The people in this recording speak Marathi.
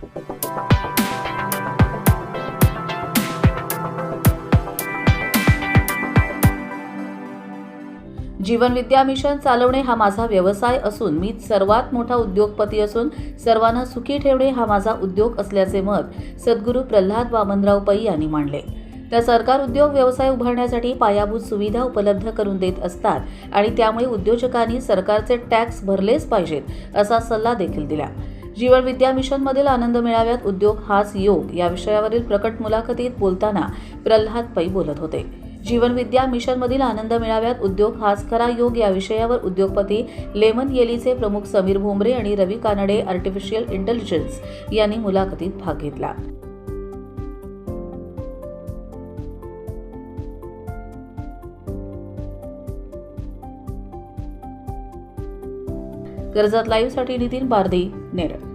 जीवन विद्या मिशन चालवणे हा माझा व्यवसाय असून मी सर्वात मोठा उद्योगपती असून सर्वांना सुखी ठेवणे हा माझा उद्योग असल्याचे मत सद्गुरू प्रल्हाद वामनराव पै यांनी मांडले. त्या सरकार उद्योग व्यवसाय उभारण्यासाठी पायाभूत सुविधा उपलब्ध करून देत असतात आणि त्यामुळे उद्योजकांनी सरकारचे टॅक्स भरलेच पाहिजेत असा सल्ला देखील दिला. जीवन विद्या मिशनमधील आनंद मेळाव्यात उद्योग हाच योग या विषयावरील प्रकट मुलाखतीत बोलताना प्रल्हाद पै बोलत होते. जीवन विद्या मिशनमधील आनंद मेळाव्यात उद्योग हाच खरा योग या विषयावर उद्योगपती लेमन येलीचे प्रमुख समीर भोंबरे आणि रवी कानडे आर्टिफिशियल इंटेलिजन्स यांनी मुलाखतीत भाग घेतला. कर्जत लाईव्हसाठी नितीन बारदे नेरळ.